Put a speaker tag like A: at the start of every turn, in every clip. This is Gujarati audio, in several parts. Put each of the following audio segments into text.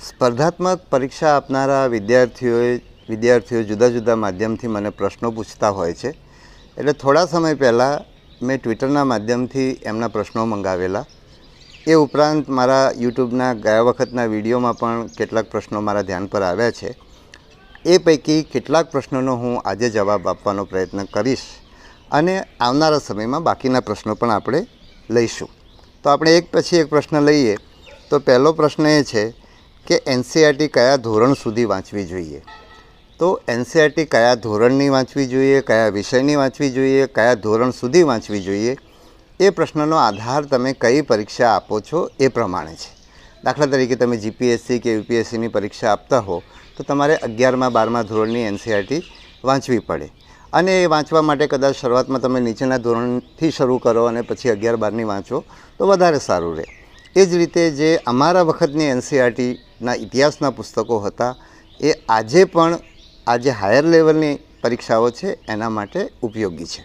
A: સ્પર્ધાત્મક પરીક્ષા આપનારા વિદ્યાર્થીઓએ વિદ્યાર્થીઓ જુદા જુદા માધ્યમથી મને પ્રશ્નો પૂછતા હોય છે. એટલે થોડા સમય પહેલાં મેં ટ્વિટરના માધ્યમથી એમના પ્રશ્નો મંગાવેલા. એ ઉપરાંત મારા યુટ્યુબના ગયા વખતના વિડીયોમાં પણ કેટલાક પ્રશ્નો મારા ધ્યાન પર આવ્યા છે. એ પૈકી કેટલાક પ્રશ્નોનો હું આજે જવાબ આપવાનો પ્રયત્ન કરીશ અને આવનારા સમયમાં બાકીના પ્રશ્નો પણ આપણે લઈશું. તો આપણે એક પછી એક પ્રશ્ન લઈએ. તો પહેલો પ્રશ્ન એ છે કે એનસીઆરટી કયા ધોરણ સુધી વાંચવી જોઈએ? તો એનસીઆરટી કયા ધોરણની વાંચવી જોઈએ, કયા વિષયની વાંચવી જોઈએ, કયા ધોરણ સુધી વાંચવી જોઈએ? એ પ્રશ્નનો આધાર તમે કઈ પરીક્ષા આપો છો એ પ્રમાણે છે. દાખલા તરીકે તમે જીપીએસસી કે યુપીએસસીની પરીક્ષા આપતા હો, તો તમારે અગિયારમાં બારમા ધોરણની એનસીઆરટી વાંચવી પડે. અને એ વાંચવા માટે કદાચ શરૂઆતમાં તમે નીચેના ધોરણથી શરૂ કરો અને પછી અગિયાર બારની વાંચો, તો વધારે સારું રહે. એ જ રીતે જે અમારા વખતની એનસીઆરટીના ઇતિહાસના પુસ્તકો હતા, એ આજે પણ આજે હાયર લેવલની પરીક્ષાઓ છે, એના માટે ઉપયોગી છે.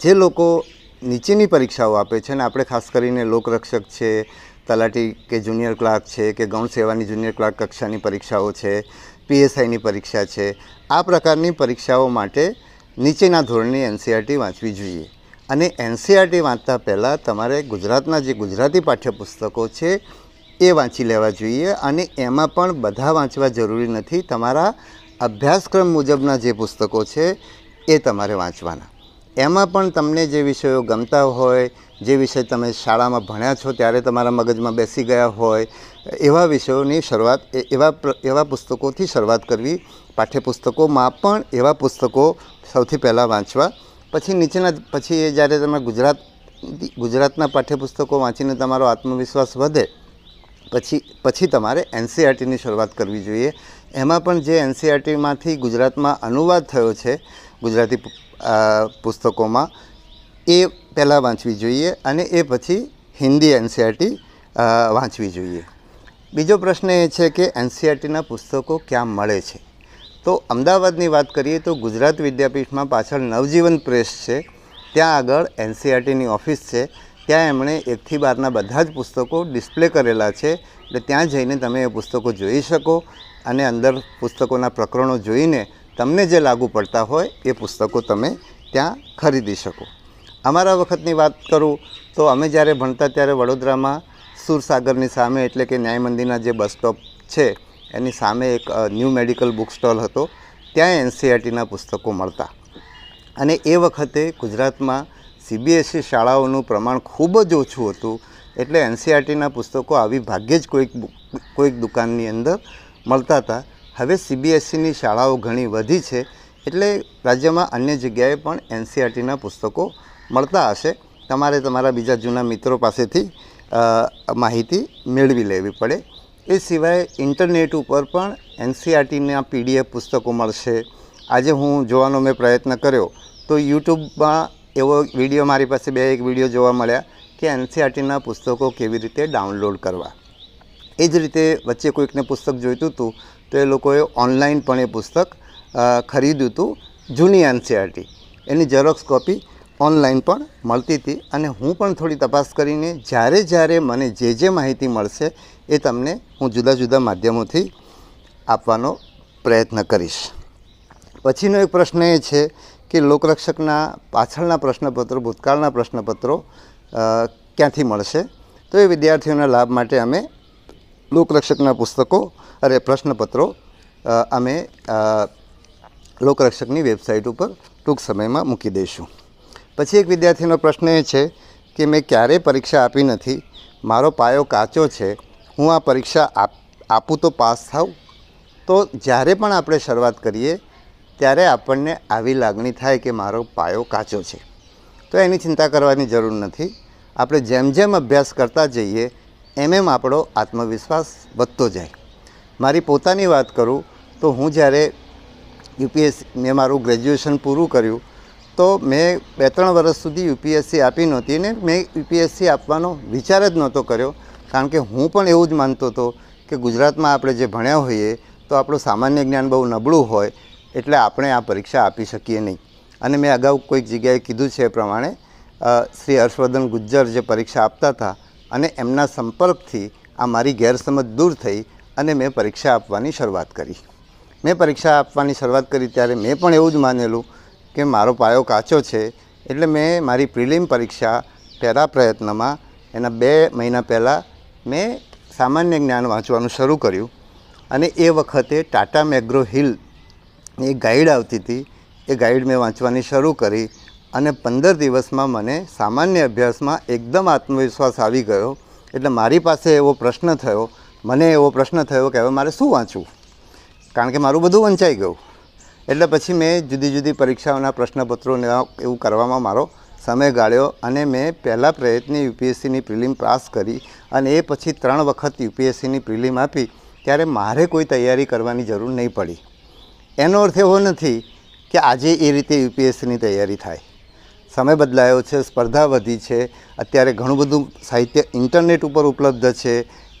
A: જે લોકો નીચેની પરીક્ષાઓ આપે છે અને આપણે ખાસ કરીને લોકરક્ષક છે, તલાટી કે જુનિયર ક્લાર્ક છે કે ગૌણ સેવાની જુનિયર ક્લાર્ક કક્ષાની પરીક્ષાઓ છે, પીએસઆઈની પરીક્ષા છે, આ પ્રકારની પરીક્ષાઓ માટે નીચેના ધોરણની એનસીઆરટી વાંચવી જોઈએ. અને એનસીઆરટી વાંચતા પહેલાં તમારે ગુજરાતના જે ગુજરાતી પાઠ્યપુસ્તકો છે એ વાંચી લેવા જોઈએ અને એમાં પણ બધા વાંચવા જરૂરી નથી. તમારા અભ્યાસક્રમ મુજબના જે પુસ્તકો છે એ તમારે વાંચવાના. એમાં પણ તમને જે વિષયો ગમતા હોય, જે વિષય તમે શાળામાં ભણ્યા છો ત્યારે તમારા મગજમાં બેસી ગયા હોય, એવા વિષયોની શરૂઆત એવા એવા પુસ્તકોથી શરૂઆત કરવી, પાઠ્યપુસ્તકોમાં પણ એવા પુસ્તકો સૌથી પહેલાં વાંચવા. પછી નીચેના, પછી એ જ્યારે તમે ગુજરાત, ગુજરાતના પાઠ્યપુસ્તકો વાંચીને તમારો આત્મવિશ્વાસ વધે પછી પછી તમારે એનસીઆરટીની શરૂઆત કરવી જોઈએ. એમાં પણ જે એનસીઆરટીમાંથી ગુજરાતમાં અનુવાદ થયો છે, ગુજરાતી પુસ્તકોમાં, એ પહેલાં વાંચવી જોઈએ અને એ પછી હિન્દી એનસીઆરટી વાંચવી જોઈએ. બીજો પ્રશ્ન એ છે કે એનસીઆરટીના પુસ્તકો ક્યાં મળે છે? તો અમદાવાદની વાત કરીએ તો ગુજરાત વિદ્યાપીઠમાં પાછળ નવજીવન પ્રેસ છે. ત્યાં આગળ એનસીઆરટીની ઓફિસ છે. ત્યાં એમણે એકથી બારના બધા જ પુસ્તકો ડિસ્પ્લે કરેલા છે એટલે ત્યાં જઈને તમે એ પુસ્તકો જોઈ શકો અને અંદર પુસ્તકોના પ્રકરણો જોઈને તમને જે લાગુ પડતા હોય એ પુસ્તકો તમે ત્યાં ખરીદી શકો. અમારા વખતની વાત કરું તો અમે જ્યારે ભણતા ત્યારે વડોદરામાં સુરસાગરની સામે એટલે કે ન્યાય મંદિરના જે બસ સ્ટોપ છે, એની સામે એક ન્યૂ મેડિકલ બુક સ્ટોલ હતો, ત્યાં એનસીઆરટીના પુસ્તકો મળતા. અને એ વખતે ગુજરાતમાં સીબીએસઈ શાળાઓનું પ્રમાણ ખૂબ જ ઓછું હતું, એટલે એનસીઆરટીના પુસ્તકો આવી ભાગ્યે જ કોઈક કોઈક દુકાનની અંદર મળતા હતા. હવે સીબીએસઈની શાળાઓ ઘણી વધી છે, એટલે રાજ્યમાં અન્ય જગ્યાએ પણ એનસીઆરટીના પુસ્તકો મળતા હશે. તમારે તમારા બીજા જૂના મિત્રો પાસેથી માહિતી મેળવી લેવી પડે. એ સિવાય ઇન્ટરનેટ ઉપર પણ એનસીઆરટીના પીડીએફ પુસ્તકો મળશે. આજે હું જોવાનો મેં પ્રયત્ન કર્યો, તો યુટ્યુબમાં એવો વીડિયો મારી પાસે બે એક વીડિયો જોવા મળ્યા કે એનસીઆરટીના પુસ્તકો કેવી રીતે ડાઉનલોડ કરવા. એ જ રીતે વચ્ચે કોઈકને પુસ્તક જોઈતું હતું તો એ લોકોએ ઓનલાઈન પણ એ પુસ્તક ખરીદ્યું હતું જૂની એનસીઆરટી. એની ઝેરોક્સ કોપી ઓનલાઈન પણ મળતી હતી અને હું પણ થોડી તપાસ કરીને જ્યારે જ્યારે મને જે જે માહિતી મળશે એ તમને હું જુદા જુદા માધ્યમોથી આપવાનો પ્રયત્ન કરીશ. પછીનો એક પ્રશ્ન એ છે કે લોકરક્ષકના પાછળના પ્રશ્નપત્રો, ભૂતકાળના પ્રશ્નપત્રો ક્યાંથી મળશે? તો એ વિદ્યાર્થીઓના લાભ માટે અમે લોકરક્ષકના પુસ્તકો અરે પ્રશ્નપત્રો અમે લોકરક્ષકની વેબસાઇટ ઉપર ટૂંક સમયમાં મૂકી દઈશું. પછી એક વિદ્યાર્થીનો પ્રશ્ન એ છે કે મેં ક્યારેય પરીક્ષા આપી નથી? મારો પાયો કાચો છે. હું આ પરીક્ષા આપ, આપું તો પાસ થાઉં? તો જ્યારે પણ આપણે શરૂઆત કરીએ ત્યારે આપણને આવી લાગણી થાય કે મારો પાયો કાચો છે. તો એની ચિંતા કરવાની જરૂર નથી. આપણે જેમ જેમ અભ્યાસ કરતા જઈએ, એમ એમ આપણો આત્મવિશ્વાસ વધતો જાય. મારી પોતાની વાત કરું, તો હું જ્યારે યુપીએસસી મેં મારું ગ્રેજ્યુએશન પૂરું કર્યું, તો મેં બે ત્રણ વર્ષ સુધી યુપીએસસી આપી નહોતી ને મેં યુપીએસસી આપવાનો વિચાર જ નહોતો કર્યો. કારણ કે હું પણ એવું જ માનતો હતો કે ગુજરાતમાં આપણે જે ભણ્યા હોઈએ, તો આપણું સામાન્ય જ્ઞાન બહુ નબળું હોય એટલે આપણે આ પરીક્ષા આપી શકીએ નહીં. અને મેં અગાઉ કોઈક જગ્યાએ કીધું છે એ પ્રમાણે શ્રી હર્ષવર્ધન ગુજ્જર જે પરીક્ષા આપતા હતા અને એમના સંપર્કથી આ મારી ગેરસમજ દૂર થઈ અને મેં પરીક્ષા આપવાની શરૂઆત કરી. મેં પરીક્ષા આપવાની શરૂઆત કરી ત્યારે મેં પણ એવું જ માનેલું કે મારો પાયો કાચો છે એટલે મેં મારી પ્રિલિમ પરીક્ષા પહેલા પ્રયત્નમાં, એના બે મહિના પહેલાં મેં સામાન્ય જ્ઞાન વાંચવાનું શરૂ કર્યું અને એ વખતે ટાટા મેગ્રો હિલ એક ગાઈડ આવતી હતી, એ ગાઈડ મેં વાંચવાની શરૂ કરી અને પંદર દિવસમાં મને સામાન્ય અભ્યાસમાં એકદમ આત્મવિશ્વાસ આવી ગયો. એટલે મારી પાસે એવો પ્રશ્ન થયો, મને એવો પ્રશ્ન થયો કે હવે મારે શું વાંચવું? કારણ કે મારું બધું વંચાઈ ગયું. એટલે પછી મેં જુદી જુદી પરીક્ષાઓના પ્રશ્નપત્રોને એવું કરવામાં મારો સમય ગાળ્યો અને મેં પહેલાં પ્રયત્ને યુપીએસસીની પ્રિલિમ પાસ કરી અને એ પછી ત્રણ વખત યુપીએસસીની પ્રિલિમ આપી, ત્યારે મારે કોઈ તૈયારી કરવાની જરૂર નહીં પડી. એનો અર્થ એવો નથી કે આજે એ રીતે યુપીએસસીની તૈયારી થાય. સમય બદલાયો છે, સ્પર્ધા વધી છે, અત્યારે ઘણું બધું સાહિત્ય ઇન્ટરનેટ ઉપર ઉપલબ્ધ છે,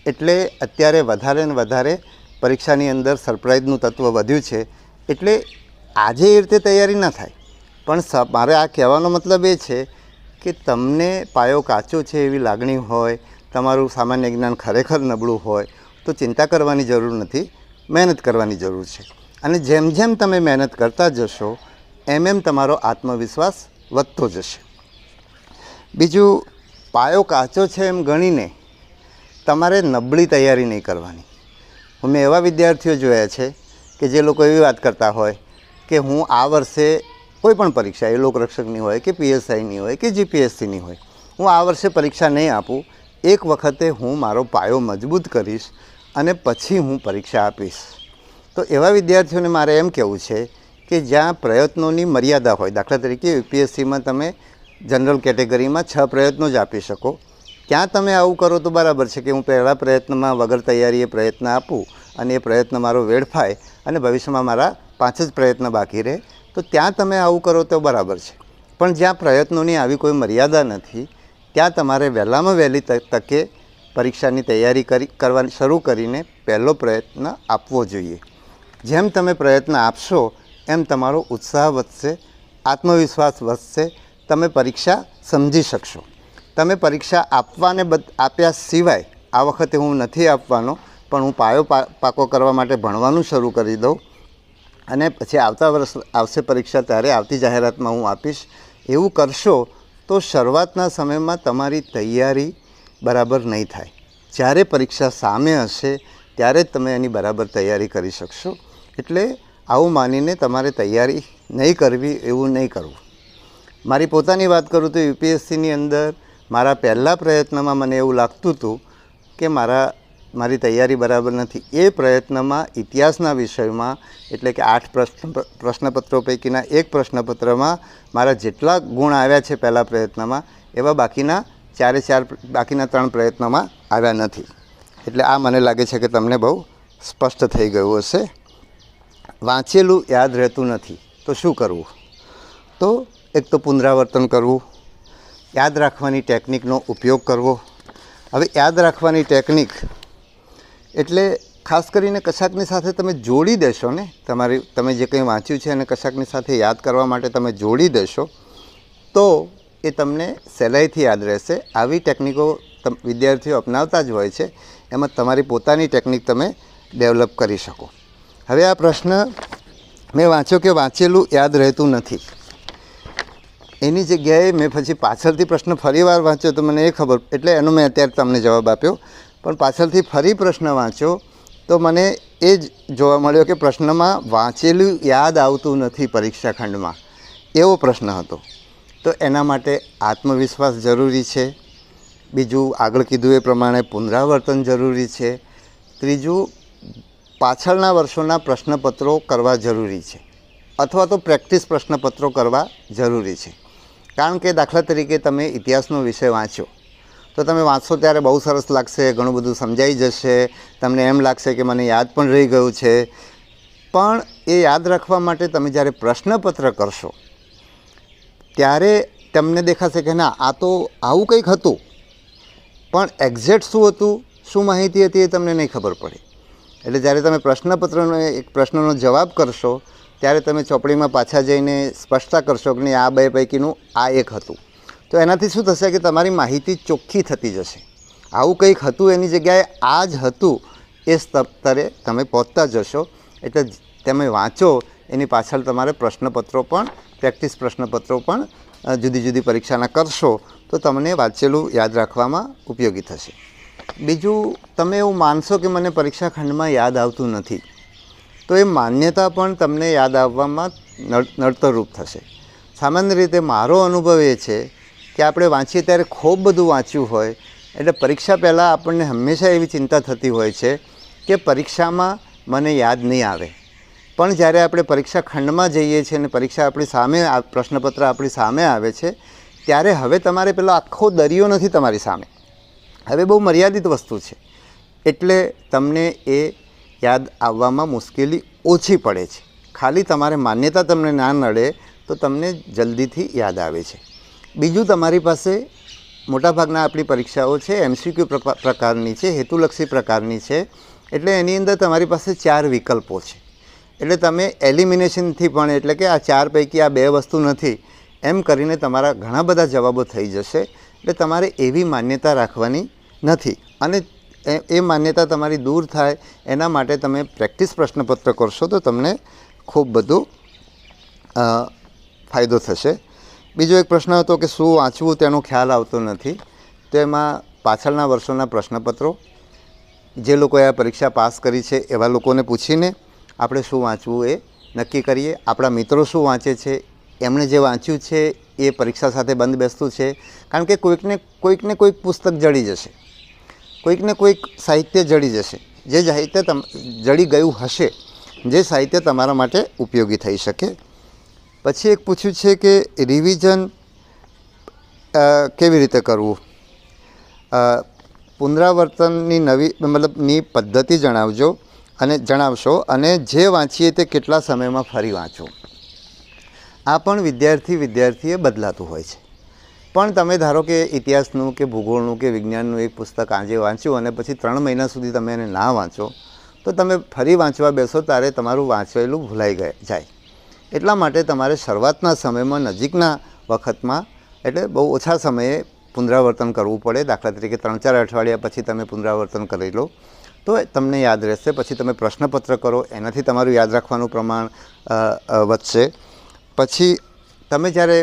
A: એટલે અત્યારે વધારે ને વધારે પરીક્ષાની અંદર સરપ્રાઇઝનું તત્વ વધ્યું છે, એટલે આજે એ રીતે તૈયારી ના થાય. પણ મારે આ કહેવાનો મતલબ એ છે કે તમને પાયો કાચો છે એવી લાગણી હોય, તમારું સામાન્ય જ્ઞાન ખરેખર નબળું હોય, તો ચિંતા કરવાની જરૂર નથી, મહેનત કરવાની જરૂર છે. અને જેમ જેમ તમે મહેનત કરતા જશો, એમ એમ તમારો આત્મવિશ્વાસ વધતો જશે. બીજું, પાયો કાચો છે એમ ગણીને તમારે નબળી તૈયારી નહીં કરવાની. હું મેં એવા વિદ્યાર્થીઓ જોયા છે કે જે લોકો એવી વાત કરતા હોય કે હું આ વર્ષે કોઈ પણ પરીક્ષા, એ લોકરક્ષકની હોય કે પીએસઆઈની હોય કે જીપીએસસીની હોય, હું આ વર્ષે પરીક્ષા નહીં આપું. એક વખતે હું મારો પાયો મજબૂત કરીશ અને પછી હું પરીક્ષા આપીશ. તો એવા વિદ્યાર્થીઓને મારે એમ કહેવું છે કે જ્યાં પ્રયત્નોની મર્યાદા હોય, દાખલા તરીકે યુપીએસસીમાં તમે જનરલ કેટેગરીમાં છ પ્રયત્નો જ આપી શકો. ત્યાં તમે આવું કરો તો બરાબર છે કે હું પહેલા પ્રયત્નમાં વગર તૈયારીએ પ્રયત્ન આપું અને એ પ્રયત્ન મારો વેડફાય અને ભવિષ્યમાં મારા પાંચ જ પ્રયત્ન બાકી રહે. તો ત્યાં તમે આવું કરો તો બરાબર છે. પણ જ્યાં પ્રયત્નોની આવી કોઈ મર્યાદા નથી, ત્યાં તમારે વહેલામાં વહેલી તકે પરીક્ષાની તૈયારી કરી, કરવાની, શરૂ કરીને પહેલો પ્રયત્ન આપવો જોઈએ. જેમ તમે પ્રયત્ન આપશો, એમ તમારો ઉત્સાહ વધશે, આત્મવિશ્વાસ વધશે, તમે પરીક્ષા સમજી શકશો. તમે પરીક્ષા આપવાને બદ, આપ્યા સિવાય આ વખતે હું નથી આપવાનો, પણ હું પાયો પાકો કરવા માટે ભણવાનું શરૂ કરી દઉં અને પછી આવતા વર્ષ, આવશે પરીક્ષા ત્યારે આવતી જાહેરાતમાં હું આપીશ. એવું કરશો તો શરૂઆતના સમયમાં તમારી તૈયારી બરાબર નહીં થાય. જ્યારે પરીક્ષા સામે હશે, ત્યારે જ તમે એની બરાબર તૈયારી કરી શકશો. એટલે આવું માનીને તમારે તૈયારી નહીં કરવી, એવું નહીં કરવું. મારી પોતાની વાત કરું તો યુપીએસસીની અંદર મારા પહેલા પ્રયત્નમાં મને એવું લાગતું હતું કે મારા, મારી તૈયારી બરાબર નથી. એ પ્રયત્નમાં ઇતિહાસના વિષયમાં, એટલે કે આઠ પ્રશ્ન, પ્રશ્નપત્રો પૈકીના એક પ્રશ્નપત્રમાં મારા જેટલા ગુણ આવ્યા છે પહેલા પ્રયત્નમાં, એવા બાકીના ચારે ચાર, બાકીના ત્રણ પ્રયત્નોમાં આવ્યા નથી. એટલે આ મને લાગે છે કે તમને બહુ સ્પષ્ટ થઈ ગયું હશે. વાંચેલું યાદ રહેતું નથી. તો શું કરવું? તો એક તો પુનરાવર્તન કરવું, યાદ રાખવાની ટેકનિકનો ઉપયોગ કરવો. હવે યાદ રાખવાની ટેકનિક એટલે ખાસ કરીને કશાકની સાથે તમે જોડી દેશો ને, તમારી, તમે જે કંઈ વાંચ્યું છે અને કશાકની સાથે યાદ કરવા માટે તમે જોડી દેશો, તો એ તમને સહેલાઈથી યાદ રહેશે. આવી ટેકનિકો વિદ્યાર્થીઓ અપનાવતા જ હોય છે. એમાં તમારી પોતાની ટેકનિક તમે ડેવલપ કરી શકો. હવે આ પ્રશ્ન મેં વાંચ્યો કે વાંચેલું યાદ રહેતું નથી. એની જગ્યાએ મેં પછી પાછળથી પ્રશ્ન ફરી વાર વાંચ્યો તો મને એ ખબર, એટલે એનો મેં અત્યારે તમને જવાબ આપ્યો. પણ પાછળથી ફરી પ્રશ્ન વાંચ્યો તો મને એ જ જોવા મળ્યો કે પ્રશ્નમાં વાંચેલું યાદ આવતું નથી પરીક્ષા ખંડમાં. એવો પ્રશ્ન હતો. તો એના માટે આત્મવિશ્વાસ જરૂરી છે. બીજું આગળ કીધું એ પ્રમાણે પુનરાવર્તન જરૂરી છે. ત્રીજું પાછળના વર્ષોના પ્રશ્નપત્રો કરવા જરૂરી છે અથવા તો પ્રેક્ટિસ પ્રશ્નપત્રો કરવા જરૂરી છે. કારણ કે દાખલા તરીકે તમે ઇતિહાસનો વિષય વાંચ્યો, તો તમે વાંચશો ત્યારે બહુ સરસ લાગશે, ઘણું બધું સમજાઈ જશે, તમને એમ લાગશે કે મને યાદ પણ રહી ગયું છે. પણ એ યાદ રાખવા માટે તમે જ્યારે પ્રશ્નપત્ર કરશો, ત્યારે તમને દેખાશે કે ના, આ તો આવું કંઈક હતું. પણ એક્ઝેક્ટ શું હતું, શું માહિતી હતી એ તમને નહીં ખબર પડે. એટલે જ્યારે તમે પ્રશ્નપત્રનો એક પ્રશ્નનો જવાબ કરશો, ત્યારે તમે ચોપડીમાં પાછા જઈને સ્પષ્ટતા કરશો કે આ બે પૈકીનું આ એક હતું. તો એનાથી શું થશે કે તમારી માહિતી ચોખ્ખી થતી જશે. આવું કંઈક હતું, એની જગ્યાએ આ જ હતું, એ સ્તરે તમે પહોંચતા જશો. એટલે તમે વાંચો, એની પાછળ તમારે પ્રશ્નપત્રો પણ, પ્રેક્ટિસ પ્રશ્નપત્રો પણ જુદી જુદી પરીક્ષાના કરશો, તો તમને વાંચેલું યાદ રાખવામાં ઉપયોગી થશે. બીજું, તમે એવું માનશો કે મને પરીક્ષા ખંડમાં યાદ આવતું નથી? તો એ માન્યતા પણ તમને યાદ આવવામાં નડ- નડતરરૂપ થશે. સામાન્ય રીતે મારો અનુભવ એ છે કે આપણે વાંચીએ ત્યારે ખૂબ બધું વાંચ્યું હોય, એટલે પરીક્ષા પહેલાં આપણને હંમેશા એવી ચિંતા થતી હોય છે કે પરીક્ષામાં મને યાદ નહીં આવે. પણ જ્યારે આપણે પરીક્ષા ખંડમાં જઈએ છીએ અને પરીક્ષા આપણી સામે પ્રશ્નપત્ર આપણી સામે આવે છે, ત્યારે હવે તમારે પેલો આખો દરિયો નથી તમારી સામે. હવે બહુ મર્યાદિત વસ્તુ છે. એટલે તમને એ યાદ આવવામાં મુશ્કેલી ઓછી પડે છે. ખાલી તમારે માન્યતા તમને ના નડે તો તમને જલ્દીથી યાદ આવે છે. બીજું તમારી પાસે મોટાભાગના આપણી પરીક્ષાઓ છે, એમસીક્યુ પ્રકારની છે, હેતુલક્ષી પ્રકારની છે. એટલે એની અંદર તમારી પાસે ચાર વિકલ્પો છે. એટલે તમે એલિમિનેશનથી પણ, એટલે કે આ ચાર પૈકી આ બે વસ્તુ નથી, એમ કરીને તમારા ઘણા બધા જવાબો થઈ જશે. એટલે તમારે એવી માન્યતા રાખવાની નથી. અને એ માન્યતા તમારી દૂર થાય, એના માટે તમે પ્રેક્ટિસ પ્રશ્નપત્ર કરશો તો તમને ખૂબ બધું ફાયદો થશે. બીજો એક પ્રશ્ન હતો કે શું વાંચવું તેનો ખ્યાલ આવતો નથી. તો એમાં પાછળના વર્ષોના પ્રશ્નપત્રો. જે લોકોએ આ પરીક્ષા પાસ કરી છે, એવા લોકોને પૂછીને આપણે શું વાંચવું એ નક્કી કરીએ. આપણા મિત્રો શું વાંચે છે, એમણે જે વાંચ્યું છે, એ પરીક્ષા સાથે બંધ બેસતું છે. કારણ કે કોઈકને કોઈકને કોઈક પુસ્તક જડી જશે. કોઈકને કોઈક સાહિત્ય જડી જશે. જે સાહિત્ય તમ, જડી ગયું હશે, જે સાહિત્ય તમારા માટે ઉપયોગી થઈ શકે. પછી એક પૂછ્યું છે કે રિવિઝન કેવી રીતે કરવું? પુનરાવર્તનની નવી, મતલબની પદ્ધતિ જણાવજો અને જણાવશો અને જે વાંચીએ તે કેટલા સમયમાં ફરી વાંચો. આ પણ વિદ્યાર્થી વિદ્યાર્થીએ બદલાતું હોય છે. પણ તમે ધારો કે ઇતિહાસનું કે ભૂગોળનું કે વિજ્ઞાનનું એક પુસ્તક આજે વાંચ્યું અને પછી ત્રણ મહિના સુધી તમે એને ના વાંચો, તો તમે ફરી વાંચવા બેસો ત્યારે તમારું વાંચેલું ભૂલાઈ ગયા, જાય. એટલા માટે તમારે શરૂઆતના સમયમાં નજીકના વખતમાં એટલે બહુ ઓછા સમયે પુનરાવર્તન કરવું પડે. દાખલા તરીકે ત્રણ ચાર અઠવાડિયા પછી તમે પુનરાવર્તન કરી લો, તો તમને યાદ રહેશે. પછી તમે પ્રશ્નપત્ર કરો, એનાથી તમારું યાદ રાખવાનું પ્રમાણ વધશે. પછી તમે જ્યારે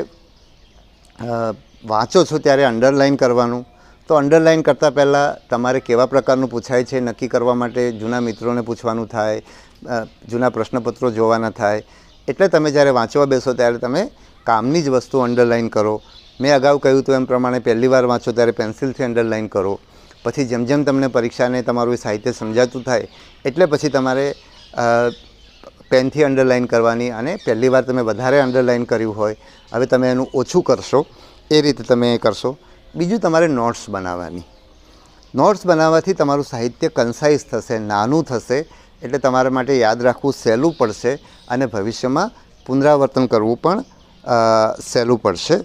A: વાંચો છો ત્યારે અંડરલાઇન કરવાનું. તો અંડરલાઇન કરતાં પહેલાં તમારે કેવા પ્રકારનું પૂછાય છે, નક્કી કરવા માટે જૂના મિત્રોને પૂછવાનું થાય જૂના પ્રશ્નપત્રો જોવાના થાય. એટલે તમે જ્યારે વાંચવા બેસો ત્યારે તમે કામની જ વસ્તુ અંડરલાઇન કરો. મેં અગાઉ કહ્યું હતું એમ પ્રમાણે પહેલી વાર વાંચો ત્યારે પેન્સિલથી અંડરલાઇન કરો. પછી જેમ જેમ તમને પરીક્ષાને તમારું સાહિત્ય સમજાતું થાય, એટલે પછી તમારે પેનથી અંડરલાઇન કરવાની અને પહેલી વાર તમે વધારે અંડરલાઇન કર્યું હોય, હવે તમે એનું ઓછું કરશો. એ રીતે તમે એ કરશો. બીજું તમારે નોટ્સ બનાવવાની. નોટ્સ બનાવવાથી તમારું સાહિત્ય કન્સાઇઝ થશે, નાનું થશે, એટલે તમારા માટે યાદ રાખવું સહેલું પડશે અને ભવિષ્યમાં પુનરાવર્તન કરવું પણ સહેલું પડશે.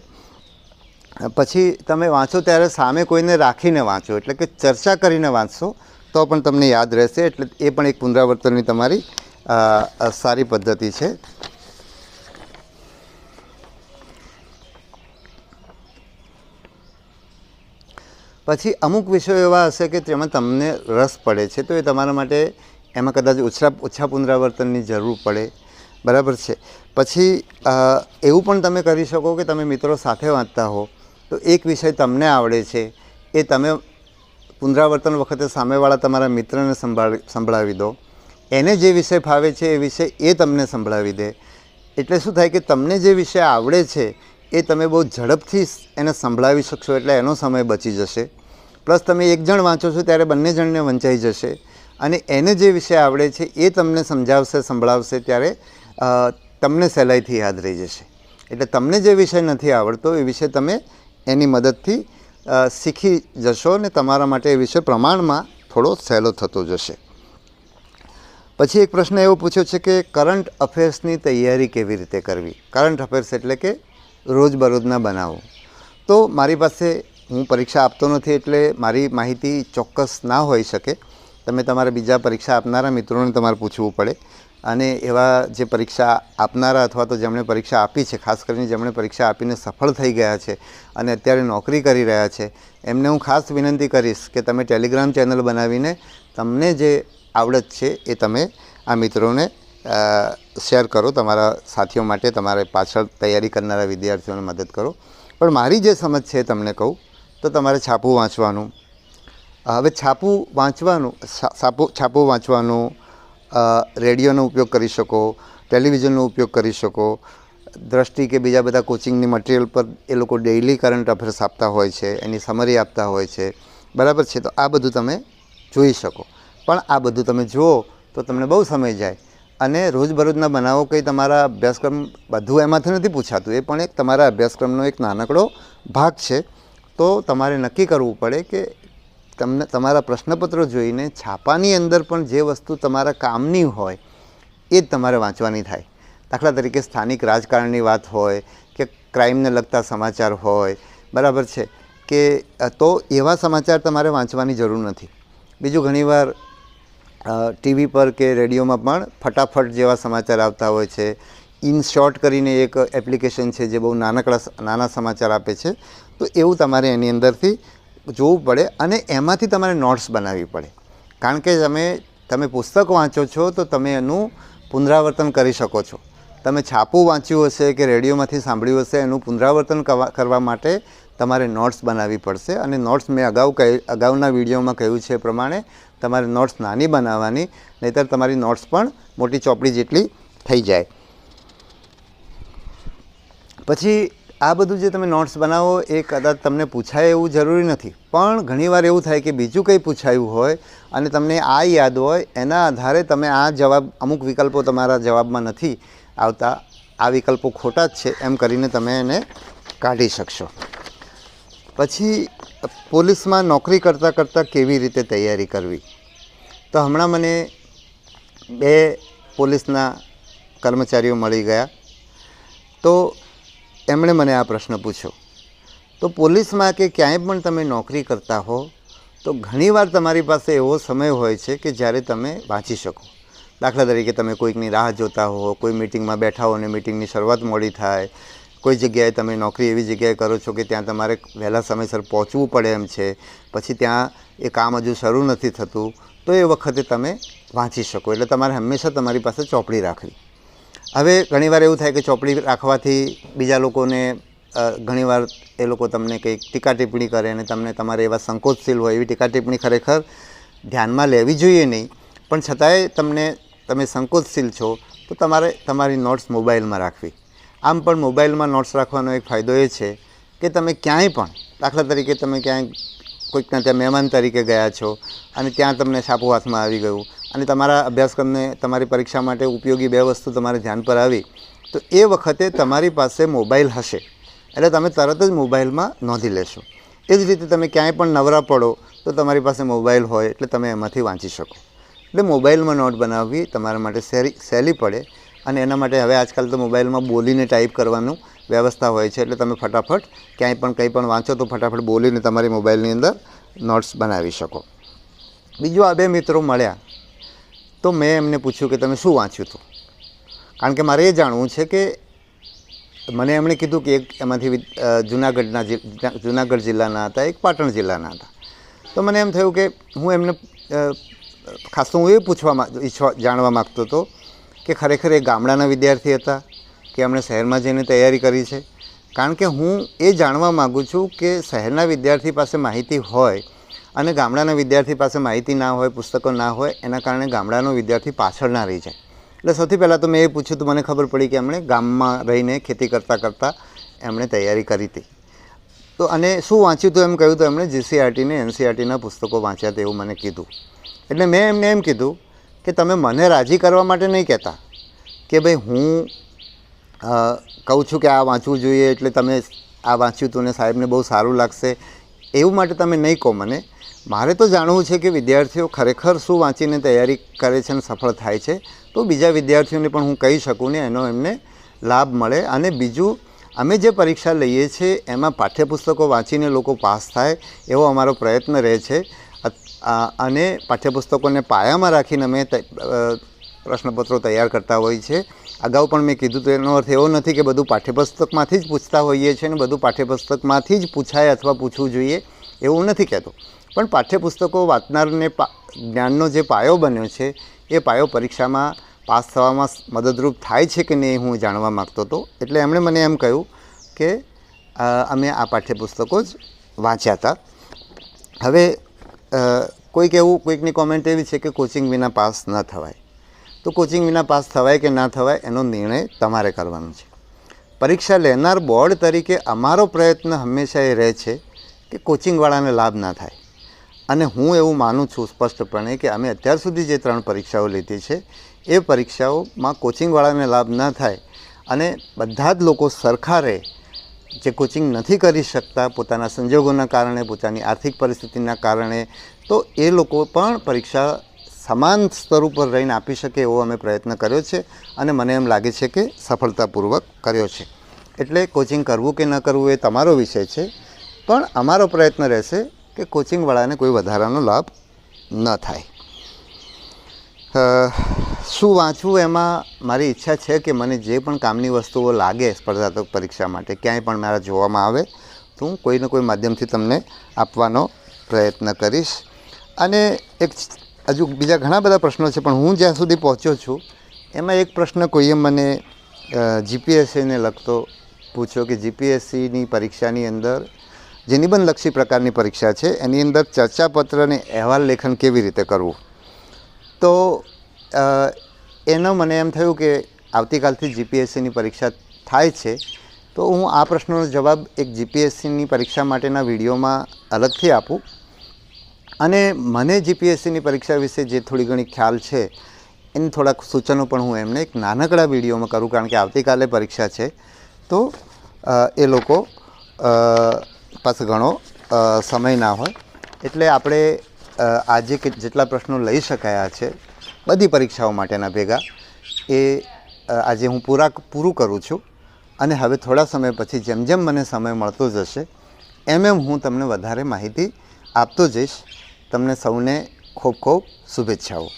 A: પછી તમે વાંચો ત્યારે સામે કોઈને રાખીને વાંચો, એટલે કે ચર્ચા કરીને વાંચશો, તો પણ તમને યાદ રહેશે, એટલે એ પણ એક પુનરાવર્તનની તમારી સારી પદ્ધતિ છે. પછી અમુક વિષયો એવા હશે કે જેમાં તમને રસ પડે છે, તો એ તમારા માટે એમાં કદાચ ઓછા ઓછા પુનરાવર્તનની જરૂર પડે. બરાબર છે. પછી એવું પણ તમે કરી શકો કે તમે મિત્રો સાથે વાંચતા હો, તો એક વિષય તમને આવડે છે, એ તમે પુનરાવર્તન વખતે સામેવાળા તમારા મિત્રને સંભાળી, સંભળાવી દો. એને જે વિષય ફાવે છે, એ વિષય એ તમને સંભળાવી દે. એટલે શું થાય કે તમને જે વિષય આવડે છે, એ તમે બહુ ઝડપથી એને સંભળાવી શકશો, એટલે એનો સમય બચી જશે. પ્લસ તમે એક જણ વાંચો છો ત્યારે બંને જણને વંચાઈ જશે. અને એને જે વિષય આવડે છે એ તમને સમજાવશે, સંભળાવશે ત્યારે તમને સહેલાઈથી યાદ રહી જશે. એટલે તમને જે વિષય નથી આવડતો એ વિષય તમે એની મદદથી શીખી જશો અને તમારા માટે એ વિષય પ્રમાણમાં થોડો સહેલો થતો જશે. પછી એક પ્રશ્ન એવો પૂછ્યો છે કે કરંટ અફેર્સની તૈયારી કેવી રીતે કરવી? કરંટ અફેર્સ એટલે કે રોજબરોજના બનાવો. તો મારી પાસે હું પરીક્ષા આપતો નથી એટલે મારી માહિતી ચોક્કસ ના હોઈ શકે. તમે તમારા બીજા પરીક્ષા આપનારા મિત્રોને તમારે પૂછવું પડે. અને એવા જે પરીક્ષા આપનારા અથવા તો જેમણે પરીક્ષા આપી છે, ખાસ કરીને જેમણે પરીક્ષા આપીને સફળ થઈ ગયા છે અને અત્યારે નોકરી કરી રહ્યા છે, એમને હું ખાસ વિનંતી કરીશ કે તમે ટેલિગ્રામ ચેનલ બનાવીને તમને જે આવડત છે એ તમે આ મિત્રોને શેર કરો, તમારા સાથીઓ માટે તમારે પાછળ તૈયારી કરનારા વિદ્યાર્થીઓને મદદ કરો. પણ મારી જે સમજ છે તમને કહું તો તમારે છાપું વાંચવાનું. હવે છાપું વાંચવાનું છાપું છાપું વાંચવાનું રેડિયોનો ઉપયોગ કરી શકો, ટેલિવિઝનનો ઉપયોગ કરી શકો, દ્રષ્ટિ કે બીજા બધા કોચિંગની મટીરિયલ પર એ લોકો ડેઇલી કરંટ અફેર્સ આપતા હોય છે, એની સમરી આપતા હોય છે, બરાબર છે, તો આ બધું તમે જોઈ શકો. પણ આ બધું તમે જુઓ તો તમને બહુ સમય જાય. અને રોજબરોજના બનાવો કંઈ તમારા અભ્યાસક્રમ બધું એમાંથી નથી પૂછાતું, એ પણ એક તમારા અભ્યાસક્રમનો એક નાનકડો ભાગ છે. તો તમારે નક્કી કરવું પડે કે તમને તમારા પ્રશ્નપત્રો જોઈને છાપાની અંદર પણ જે વસ્તુ તમારા કામની હોય, એ જ તમારે વાંચવાની થાય. દાખલા તરીકે સ્થાનિક રાજકારણની વાત હોય કે ક્રાઇમને લગતા સમાચાર હોય, બરાબર છે, કે તો એવા સમાચાર તમારે વાંચવાની જરૂર નથી. બીજું ઘણીવાર ટીવી પર કે રેડિયોમાં પણ ફટાફટ જેવા સમાચાર આવતા હોય છે ઇન શોર્ટ કરીને એક એપ્લિકેશન છે જે બહુ નાનકડા નાના સમાચાર આપે છે, તો એવું તમારે એની અંદરથી જોવું પડે અને એમાંથી તમારે નોટ્સ બનાવવી પડે. કારણ કે તમે તમે પુસ્તક વાંચો છો તો તમે એનું પુનરાવર્તન કરી શકો છો. તમે છાપું વાંચ્યું હશે કે રેડિયોમાંથી સાંભળ્યું હશે, એનું પુનરાવર્તન કરવા માટે તમારે નોટ્સ બનાવવી પડશે અને નોટ્સ મેં અગાઉ કહી અગાઉના વિડીયોમાં કહ્યું છે પ્રમાણે તમારે નોટ્સ નાની બનાવવાની, નહીંતર તમારી નોટ્સ પણ મોટી ચોપડી જેટલી થઈ જાય. પછી આ બધું જે તમે નોટ્સ બનાવો, એ કદાચ તમને પૂછાય એવું જરૂરી નથી. પણ ઘણીવાર એવું થાય કે બીજું કંઈ પૂછાયું હોય અને તમને આ યાદ હોય, એના આધારે તમે આ જવાબ, અમુક વિકલ્પો તમારા જવાબમાં નથી આવતા. આ વિકલ્પો ખોટા જ છે, એમ કરીને તમે એને કાઢી શકશો. પછી, પોલીસમાં નોકરી કરતાં કરતાં કેવી રીતે તૈયારી કરવી? તો હમણાં મને બે પોલીસના કર્મચારીઓ મળી ગયા. તો એમણે મને આ પ્રશ્ન પૂછ્યો. તો પોલીસમાં કે ક્યાંય પણ તમે નોકરી કરતા હો, તો ઘણીવાર તમારી પાસે એવો સમય હોય છે કે જ્યારે તમે વાંચી શકો. દાખલા તરીકે તમે કોઈકની રાહ જોતા હો, કોઈ મિટિંગમાં બેઠા હો અને મિટિંગની શરૂઆત મોડી થાય. કોઈ જગ્યાએ તમે નોકરી એવી જગ્યાએ કરો છો કે ત્યાં તમારે વહેલા સમયસર પહોંચવું પડે એમ છે, પછી ત્યાં એ કામ હજુ શરૂ નથી થતું, તો એ વખતે તમે વાંચી શકો. એટલે તમારે હંમેશા તમારી પાસે ચોપડી રાખવી. હવે ઘણીવાર એવું થાય કે ચોપડી રાખવાથી બીજા લોકોને ઘણીવાર એ લોકો તમને કંઈક ટીકા ટિપ્પણી કરે અને તમને તમારે એવા સંકોચશીલ હોય એવી ટીકા ટિપ્પણી ખરેખર ધ્યાનમાં લેવી જોઈએ નહીં. પણ છતાંય તમને, તમે સંકોચશીલ છો, તો તમારે તમારી નોટ્સ મોબાઈલમાં રાખવી. આમ પણ મોબાઈલમાં નોટ્સ રાખવાનો એક ફાયદો એ છે કે તમે ક્યાંય પણ, દાખલા તરીકે તમે ક્યાંય કોઈકના ત્યાં મહેમાન તરીકે ગયા છો અને ત્યાં તમને સાપુ હાથમાં આવી ગયું અને તમારા અભ્યાસક્રમને તમારી પરીક્ષા માટે ઉપયોગી બે વસ્તુ તમારે ધ્યાન પર આવી, તો એ વખતે તમારી પાસે મોબાઈલ હશે. એટલે તમે તરત જ મોબાઈલમાં નોંધી લેશો. એ જ રીતે તમે ક્યાંય પણ નવરા પડો, તો તમારી પાસે મોબાઈલ હોય, એટલે તમે એમાંથી વાંચી શકો. એટલે મોબાઈલમાં નોટ બનાવવી તમારા માટે સહેલી સહેલી પડે. અને એના માટે હવે આજકાલ તો મોબાઈલમાં બોલીને ટાઈપ કરવાનું વ્યવસ્થા હોય છે, એટલે તમે ફટાફટ ક્યાંય પણ કંઈ પણ વાંચો, તો ફટાફટ બોલીને તમારી મોબાઈલની અંદર નોટ્સ બનાવી શકો. બીજું આ બે મિત્રો મળ્યા. તો મેં એમને પૂછ્યું કે તમે શું વાંચ્યું હતું? કારણ કે મારે એ જાણવું છે કે મને એમણે કીધું કે એક એમાંથી જુનાગઢના જુનાગઢ જિલ્લાના હતા, એક પાટણ જિલ્લાના હતા. તો મને એમ થયું કે હું એમને ખાસ તો હું એ પૂછવા ઈચ્છવા, જાણવા માગતો હતો કે ખરેખર એ ગામડાના વિદ્યાર્થી હતા કે એમણે શહેરમાં જઈને તૈયારી કરી છે? કારણ કે હું એ જાણવા માગું છું કે શહેરના વિદ્યાર્થી પાસે માહિતી હોય અને ગામડાના વિદ્યાર્થી પાસે માહિતી ના હોય, પુસ્તકો ના હોય, એના કારણે ગામડાનો વિદ્યાર્થી પાછળ ના રહી જાય. એટલે સૌથી પહેલાં તો મેં એ પૂછ્યું તો મને ખબર પડી કે એમણે ગામમાં રહીને ખેતી કરતાં કરતાં એમણે તૈયારી કરી હતી. તો અને શું વાંચ્યું હતું એમ કહ્યું તો એમણે જીસીઆરટીને એનસીઆરટીના પુસ્તકો વાંચ્યા હતા એવું મને કીધું. એટલે મેં એમને એમ કીધું કે તમે મને રાજી કરવા માટે નહીં કહેતા કે ભાઈ હું કહું છું કે આ વાંચવું જોઈએ એટલે તમે આ વાંચ્યું હતું ને સાહેબને બહુ સારું લાગશે. એવું માટે તમે નહીં કહો મને. મારે તો જાણવું છે કે વિદ્યાર્થીઓ ખરેખર શું વાંચીને તૈયારી કરે છે અને સફળ થાય છે? તો બીજા વિદ્યાર્થીઓને પણ હું કહી શકું ને એનો એમને લાભ મળે. અને બીજું, અમે જે પરીક્ષા લઈએ છીએ એમાં પાઠ્યપુસ્તકો વાંચીને લોકો પાસ થાય એવો અમારો પ્રયત્ન રહે છે. અને પાઠ્યપુસ્તકોને પાયામાં રાખીને અમે પ્રશ્નપત્રો તૈયાર કરતા હોઈએ છીએ અગાઉ પણ મેં કીધું તો એનો અર્થ એવો નથી કે બધું પાઠ્યપુસ્તકમાંથી જ પૂછતા હોઈએ છીએ અને બધું પાઠ્યપુસ્તકમાંથી જ પૂછાય અથવા પૂછવું જોઈએ એવું નથી કહેતો. પણ પાઠ્યપુસ્તકો વાંચનારને જ્ઞાનનો જે પાયો બન્યો છે, એ પાયો પરીક્ષામાં પાસ થવામાં મદદરૂપ થાય છે કે નહીં હું જાણવા માગતો હતો. એટલે એમણે મને એમ કહ્યું કે અમે આ પાઠ્યપુસ્તકો જ વાંચ્યા હતા. હવે કોઈક એવું, કોઈકની કોમેન્ટ એવી છે કે કોચિંગ વિના પાસ ન થવાય. તો કોચિંગ વિના પાસ થવાય કે ના થવાય એનો નિર્ણય તમારે કરવાનો છે. પરીક્ષા લેનાર બોર્ડ તરીકે અમારો પ્રયત્ન હંમેશા એ રહે છે કે કોચિંગવાળાને લાભ ના થાય. અને હું એવું માનું છું સ્પષ્ટપણે કે અમે અત્યાર સુધી જે ત્રણ પરીક્ષાઓ લીધી છે, એ પરીક્ષાઓમાં કોચિંગવાળાને લાભ ન થાય અને બધા જ લોકો સરખા રહે જે કોચિંગ નથી કરી શકતા પોતાના સંજોગોના કારણે, પોતાની આર્થિક પરિસ્થિતિના કારણે, તો એ લોકો પણ પરીક્ષા સમાન સ્તર ઉપર રહીને આપી શકે એવો અમે પ્રયત્ન કર્યો છે અને મને એમ લાગે છે કે સફળતાપૂર્વક કર્યો છે. એટલે કોચિંગ કરવું કે ન કરવું એ તમારો વિષય છે, પણ અમારો પ્રયત્ન રહેશે કે કોચિંગવાળાને કોઈ વધારાનો લાભ ન થાય. શું વાંચવું એમાં મારી ઈચ્છા છે કે મને જે પણ કામની વસ્તુઓ લાગે સ્પર્ધાત્મક પરીક્ષા માટે, ક્યાંય પણ મારા જોવામાં આવે, તો હું કોઈને કોઈ માધ્યમથી તમને આપવાનો પ્રયત્ન કરીશ. અને એક હજુ બીજા ઘણા બધા પ્રશ્નો છે, પણ હું જ્યાં સુધી પહોંચ્યો છું, એમાં એક પ્રશ્ન કોઈએ મને જીપીએસસીને લગતો પૂછ્યો કે જીપીએસસીની પરીક્ષાની અંદર જે નિબંધલક્ષી પ્રકારની પરીક્ષા છે, એની અંદર ચર્ચાપત્ર અને અહેવાલ લેખન કેવી રીતે કરવું? તો એનો મને એમ થયું કે આવતીકાલથી જીપીએસસીની પરીક્ષા થાય છે, તો હું આ પ્રશ્નનો જવાબ એક જીપીએસસીની પરીક્ષા માટેના વિડીયોમાં અલગથી આપું. અને મને જીપીએસસીની પરીક્ષા વિશે જે થોડી ઘણી ખ્યાલ છે, એની થોડાક સૂચનો પણ હું એમને એક નાનકડા વિડીયોમાં કરું, કારણ કે આવતીકાલે પરીક્ષા છે. તો એ લોકો પાસે ઘણો સમય ના હોય. એટલે આપણે આજે કે જેટલા પ્રશ્નો લઈ શકાયા છે, બધી પરીક્ષાઓ માટેના ભેગા, એ આજે હું પૂરા પૂરું કરું છું. અને હવે થોડા સમય પછી જેમ જેમ મને સમય મળતો જશે, એમ એમ હું તમને વધારે માહિતી આપતો જઈશ. તમને સૌને ખૂબ ખૂબ શુભેચ્છાઓ.